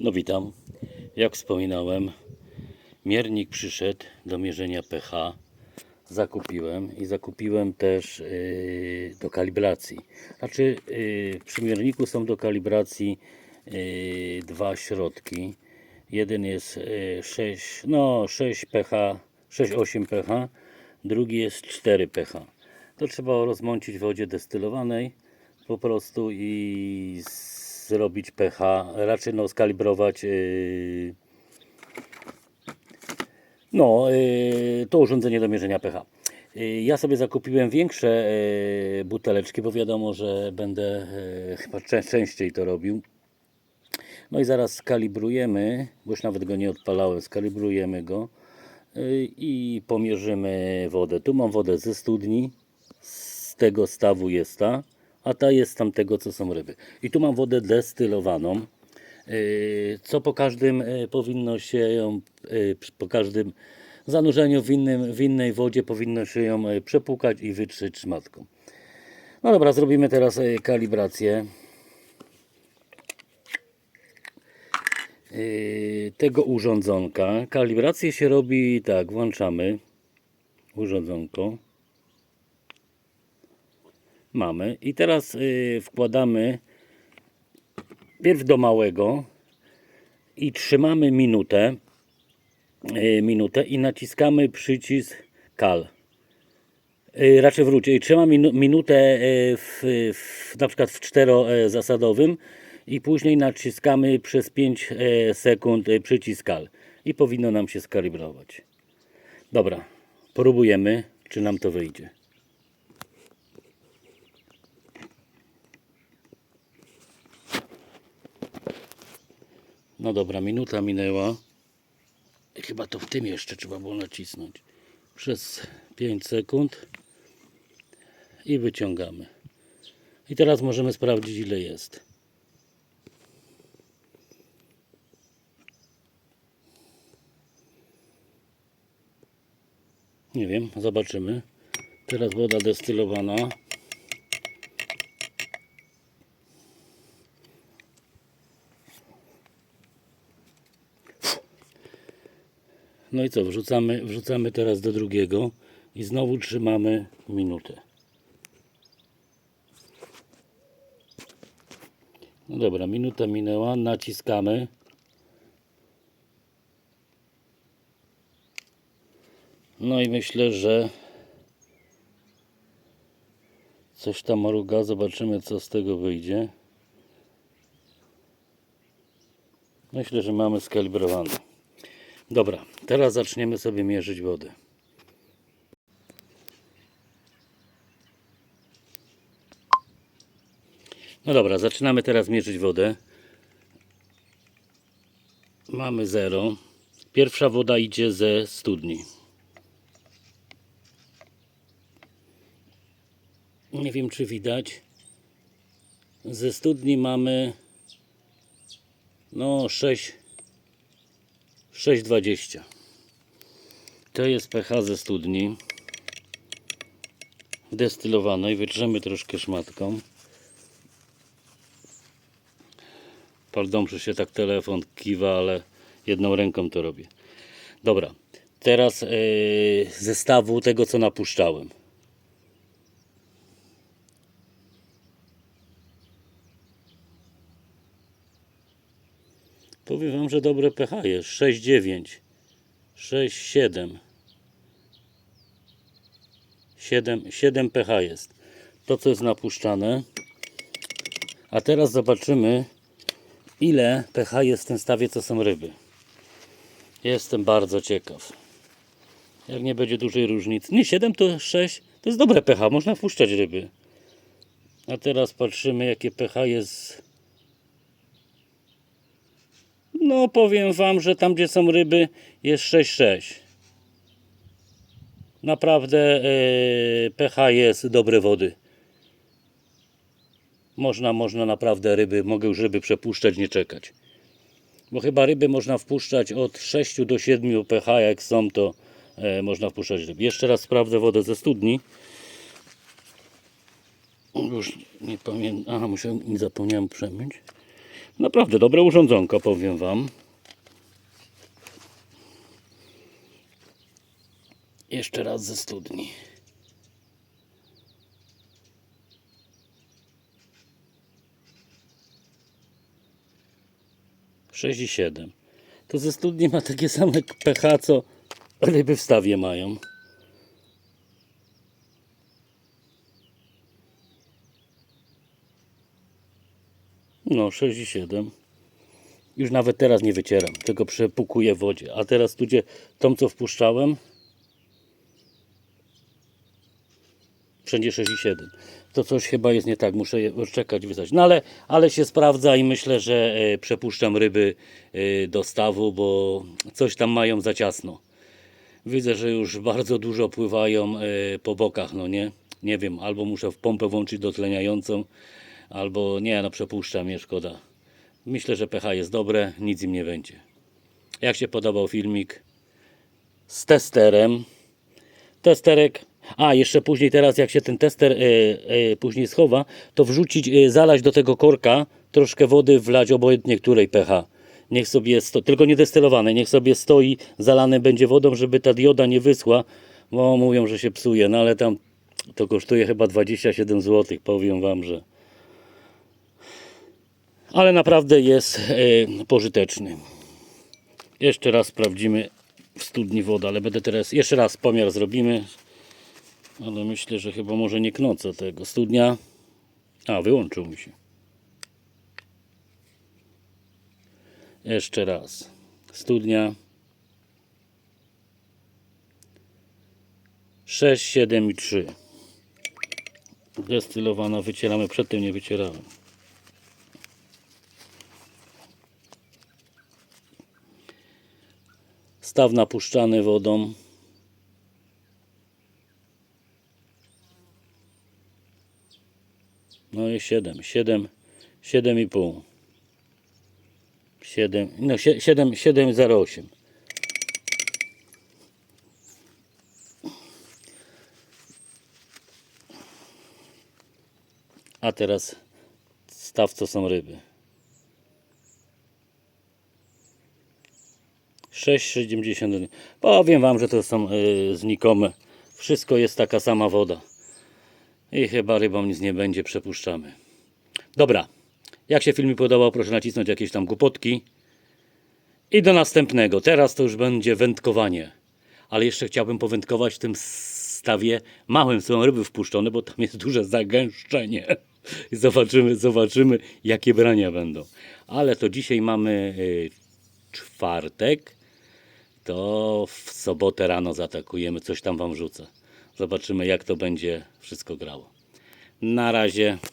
No witam. Jak wspominałem, miernik przyszedł do mierzenia pH. Zakupiłem i zakupiłem też yy, do kalibracji. Znaczy yy, przy mierniku są do kalibracji yy, dwa środki. Jeden jest yy, 6, no 6 pH, 6,8 pH, drugi jest 4 pH. To trzeba rozmącić w wodzie destylowanej po prostu i zrobić pH, raczej no skalibrować yy, no, yy, to urządzenie do mierzenia pH. Yy, Ja sobie zakupiłem większe buteleczki, bo wiadomo, że będę chyba czę- częściej to robił. No i zaraz skalibrujemy, bo już nawet go nie odpalałem, skalibrujemy go i pomierzymy wodę. Tu mam wodę ze studni, z tego stawu jest ta, a ta jest z tamtego, co są ryby. I tu mam wodę destylowaną, yy, co po każdym yy, powinno się ją, przy- po każdym zanurzeniu w, innym, w innej wodzie powinno się ją przepłukać i wytrzeć szmatką. No dobra, zrobimy teraz kalibrację. Tego urządzonka. Kalibrację się robi tak, włączamy urządzonko. Mamy i teraz yy, wkładamy pierw do małego i trzymamy minutę, yy, minutę i naciskamy przycisk kal. Yy, raczej wróć, yy, trzymam minu, minutę w, w, na przykład w czterozasadowym i później naciskamy przez 5 yy, sekund przycisk kal i powinno nam się skalibrować. Dobra, próbujemy, czy nam to wyjdzie. No dobra, minuta minęła. Chyba to w tym jeszcze trzeba było nacisnąć. Przez 5 sekund. I wyciągamy. I teraz możemy sprawdzić ile jest. Nie wiem, zobaczymy. Teraz woda destylowana. No i co, wrzucamy, wrzucamy teraz do drugiego i znowu trzymamy minutę. No dobra, minuta minęła, naciskamy. No i myślę, że coś tam mruga, zobaczymy co z tego wyjdzie. Myślę, że mamy skalibrowane. Dobra, teraz zaczniemy sobie mierzyć wodę. No dobra, zaczynamy teraz mierzyć wodę. Mamy 0. Pierwsza woda idzie ze studni. Nie wiem czy widać. Ze studni mamy no 6 6,20 to jest pH ze studni. Destylowanej wytrzemy troszkę szmatką. Pardon, że się tak telefon kiwa, ale jedną ręką to robię. Dobra, teraz yy, zestawu tego co napuszczałem Powiem Wam, że dobre pH jest. 6,9 6,7 7, 7 pH jest. To co jest napuszczane. A teraz zobaczymy ile pH jest w tym stawie co są ryby. Jestem bardzo ciekaw. Jak nie będzie dużej różnicy. Nie 7 to 6 to jest dobre pH, można wpuszczać ryby. A teraz patrzymy jakie pH jest no powiem Wam, że tam gdzie są ryby jest 6,6. Naprawdę yy, pH jest dobre wody. Można, można naprawdę ryby, mogę już ryby przepuszczać, nie czekać. Bo chyba ryby można wpuszczać od 6 do 7 pH, jak są to e, można wpuszczać ryby. Jeszcze raz sprawdzę wodę ze studni. Już nie pamiętam, aha, muszę, nie zapomniałem przemyć. Naprawdę dobre urządzonko, powiem Wam. Jeszcze raz ze studni. Sześć i siedem. To ze studni ma takie same pH, co ryby w stawie mają. No, 6 i 7. Już nawet teraz nie wycieram, tylko przepukuję w wodzie. A teraz tu, gdzie tą, co wpuszczałem, wszędzie 6 i 7. To coś chyba jest nie tak, muszę je czekać, wysać. No ale, ale się sprawdza i myślę, że e, przepuszczam ryby e, do stawu, bo coś tam mają za ciasno. Widzę, że już bardzo dużo pływają e, po bokach, no nie? Nie wiem, albo muszę w pompę włączyć dotleniającą, albo nie, no przepuszczam je, szkoda. Myślę, że pH jest dobre, nic im nie będzie. Jak się podobał filmik z testerem? Testerek. A, jeszcze później teraz jak się ten tester e, e, później schowa, to wrzucić, e, zalać do tego korka, troszkę wody wlać obojętnie której pH. Niech sobie, sto, tylko nie destylowane, niech sobie stoi, zalane będzie wodą, żeby ta dioda nie wyschła, bo mówią, że się psuje, no ale tam to kosztuje chyba 27 zł, powiem Wam, że ale naprawdę jest e, pożyteczny. Jeszcze raz sprawdzimy w studni wodę, ale będę teraz jeszcze raz pomiar zrobimy. Ale myślę, że chyba może nie knocę tego. Studnia. A, wyłączył mi się. Jeszcze raz. Studnia. 6, 7 i 3. Destylowana wycieramy, przedtem nie wycierałem. Staw napuszczany wodą. No i 7, 7, 7,5. 7, no 7, 7,08. A teraz staw, co są ryby. 6,70. Powiem Wam, że to są y, znikome. Wszystko jest taka sama woda. I chyba rybom nic nie będzie, przepuszczamy. Dobra. Jak się film mi podobał, proszę nacisnąć jakieś tam głupotki. I do następnego. Teraz to już będzie wędkowanie. Ale jeszcze chciałbym powędkować w tym stawie małym. Są ryby wpuszczone, bo tam jest duże zagęszczenie. Zobaczymy, zobaczymy, jakie brania będą. Ale to dzisiaj mamy y, czwartek. To w sobotę rano zaatakujemy. Coś tam Wam wrzucę. Zobaczymy, jak to będzie wszystko grało. Na razie.